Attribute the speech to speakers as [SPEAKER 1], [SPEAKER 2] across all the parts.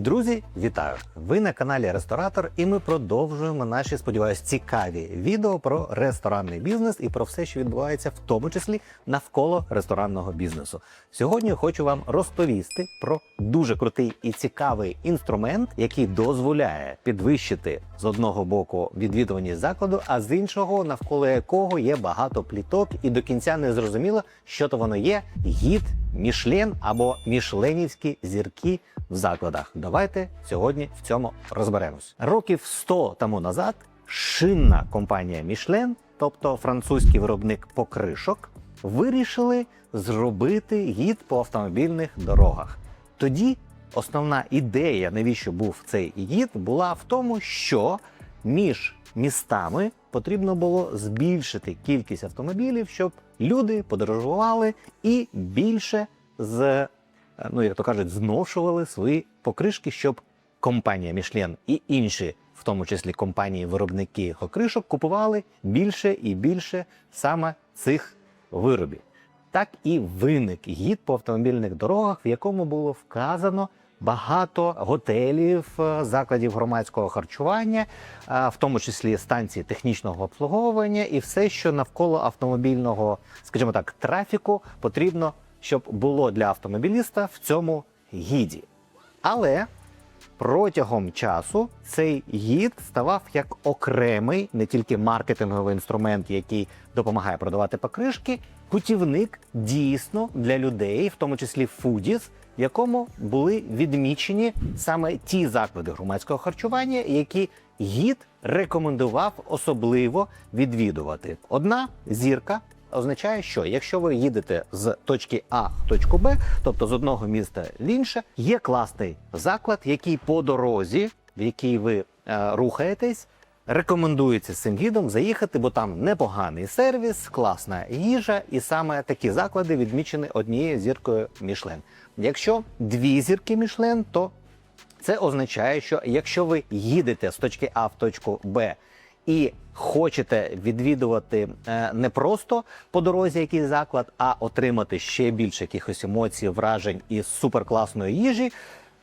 [SPEAKER 1] Друзі, вітаю! Ви на каналі Ресторатор, і ми продовжуємо наші, сподіваюсь, цікаві відео про ресторанний бізнес і про все, що відбувається, в тому числі навколо ресторанного бізнесу. Сьогодні хочу вам розповісти про дуже крутий і цікавий інструмент, який дозволяє підвищити з одного боку відвідуваність закладу, а з іншого навколо якого є багато пліток, і до кінця не зрозуміло, що то воно є. Гід Мішлен або мішленівські зірки в закладах. Давайте сьогодні в цьому розберемось. Років 100 тому назад шинна компанія Мішлен, тобто французький виробник покришок, вирішили зробити гід по автомобільних дорогах. Тоді основна ідея, навіщо був цей гід, була в тому, що між містами потрібно було збільшити кількість автомобілів, щоб люди подорожували і більше з, е, ну як то кажуть, зношували свої покришки, щоб компанія Мішлен і інші, в тому числі компанії-виробники покришок, купували більше і більше саме цих виробів. Так і виник гід по автомобільних дорогах, в якому було вказано багато готелів, е, закладів громадського харчування, е, в тому числі станції технічного обслуговування, і все, що навколо автомобільного, скажімо так, трафіку потрібно, щоб було для автомобіліста в цьому гіді. Але протягом часу цей гід ставав як окремий, не тільки маркетинговий інструмент, який допомагає продавати покришки, путівник дійсно для людей, в тому числі фудіс, в якому були відмічені саме ті заклади громадського харчування, які гід рекомендував особливо відвідувати. Одна зірка означає, що якщо ви їдете з точки А в точку Б, тобто з одного міста в інше, є класний заклад, який по дорозі, в якій ви е, рухаєтесь, рекомендується цим гідом заїхати, бо там непоганий сервіс, класна їжа, і саме такі заклади відмічені однією зіркою Мішлен. Якщо дві зірки Мішлен, то це означає, що якщо ви їдете з точки А в точку Б і хочете відвідувати е, не просто по дорозі якийсь заклад, а отримати ще більше якихось емоцій, вражень і суперкласної їжі.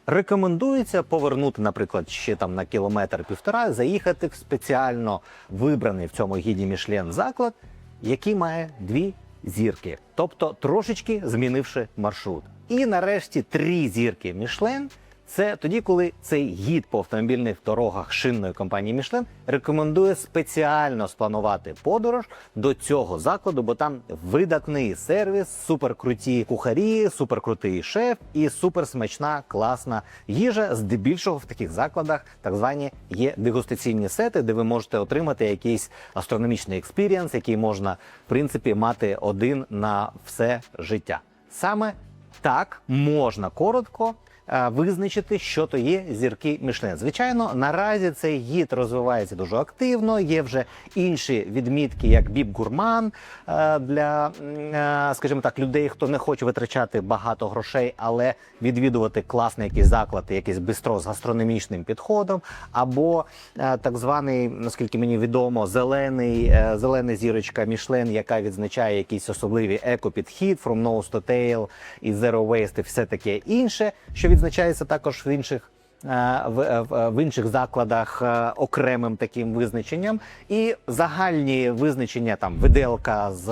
[SPEAKER 1] Рекомендується повернути, наприклад, ще там на кілометр півтора, заїхати в спеціально вибраний в цьому гіді Мішлен заклад, який має дві зірки, тобто трошечки змінивши маршрут. І нарешті три зірки Мішлен. Це тоді, коли цей гід по автомобільних дорогах шинної компанії Мішлен рекомендує спеціально спланувати подорож до цього закладу, бо там видатний сервіс, суперкруті кухарі, суперкрутий шеф і суперсмачна класна їжа. Здебільшого в таких закладах так звані є дегустаційні сети, де ви можете отримати якийсь астрономічний експірієнс, який можна в принципі мати один на все життя. Саме так можна коротко е, визначити, що то є зірки Мішлен. Звичайно, наразі цей гід розвивається дуже активно. Є вже інші відмітки, як біб гурман е, для, е, скажімо так, людей, хто не хоче витрачати багато грошей, але відвідувати класний якийсь заклад, якийсь бистро з гастрономічним підходом, або так званий, наскільки мені відомо, зелений зелена зірочка Мішлен, яка відзначає якийсь особливий еко-підхід from nose to tail і zero waste, і все таке інше, що відзначається також в інших. е, В, в, в інших закладах е, окремим таким визначенням, і загальні визначення там виделка з,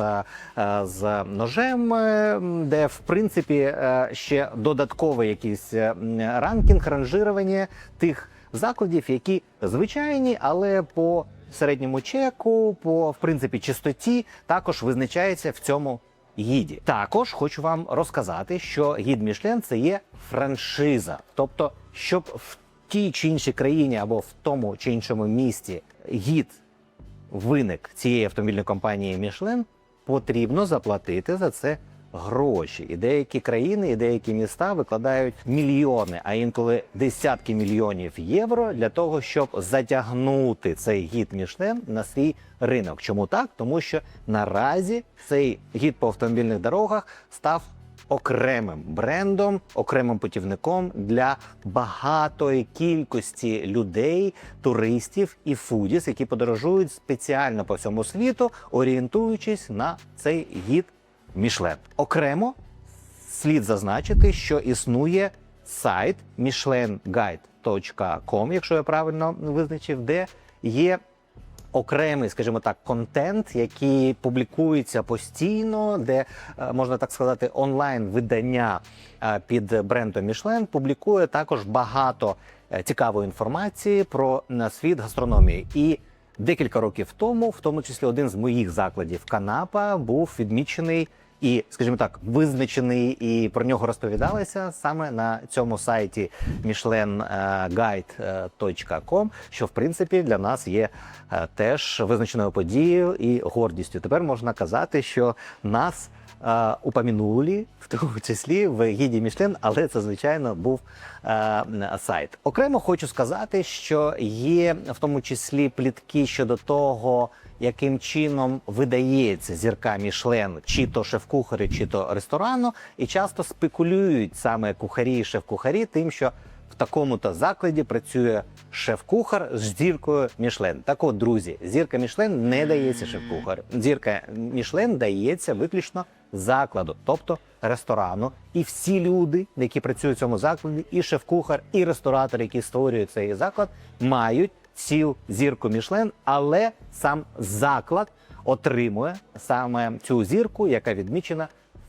[SPEAKER 1] е, з ножем, е, де в принципі е, ще додатковий якийсь е, ранкінг, ранжирування тих закладів, які звичайні, але по середньому чеку, по в принципі чистоті, також визначається в цьому гіді. Також хочу вам розказати, що гід Мішлен це є франшиза, тобто, щоб в тій чи іншій країні або в тому чи іншому місті гід виник цієї автомобільної компанії Мішлен, потрібно заплатити за це гроші. І деякі країни, і деякі міста викладають мільйони, а інколи десятки мільйонів євро для того, щоб затягнути цей гід Мішлен на свій ринок. Чому так? Тому що наразі цей гід по автомобільних дорогах став окремим брендом, окремим путівником для багатої кількості людей, туристів і фудіс, які подорожують спеціально по всьому світу, орієнтуючись на цей гід Мішлен. Окремо слід зазначити, що існує сайт michelinguide.com, якщо я правильно визначив, де є окремий, скажімо так, контент, який публікується постійно, де е, можна так сказати, онлайн видання е, під брендом Michelin публікує також багато е, цікавої інформації про світ гастрономії. І декілька років тому, в тому числі, один з моїх закладів Канапа був відмічений. І, скажімо так, визначений і про нього розповідалися саме на цьому сайті michelinguide.com, що в принципі для нас є е, теж визначеною подією і гордістю. Тепер можна казати, що нас е, упомянули, в тому числі в гіді Мішлен, але це звичайно був е, сайт. Окремо хочу сказати, що є в тому числі плітки щодо того, яким чином видається зірка Мішлен, чи то шеф-кухарі, чи то ресторану, і часто спекулюють саме кухарі і шеф-кухарі тим, що в такому-то закладі працює шеф-кухар з зіркою Мішлен. Так от, друзі, зірка Мішлен не дається шеф-кухарю. Зірка Мішлен дається виключно закладу, тобто ресторану. І всі люди, які працюють в цьому закладі, і шеф-кухар, і ресторатор, який створює цей заклад, мають цю зірку Мішлен, але сам заклад отримує саме цю зірку, яка відмічена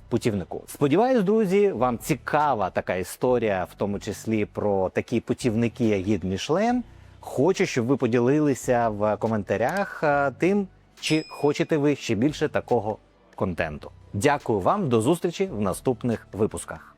[SPEAKER 1] путівнику. Сподіваюсь, друзі, вам цікава така історія, в тому числі про такі путівники, як гід Мішлен. Хочу, щоб ви поділилися в коментарях е, тим, чи хочете ви ще більше такого контенту. Дякую вам, до зустрічі в наступних випусках.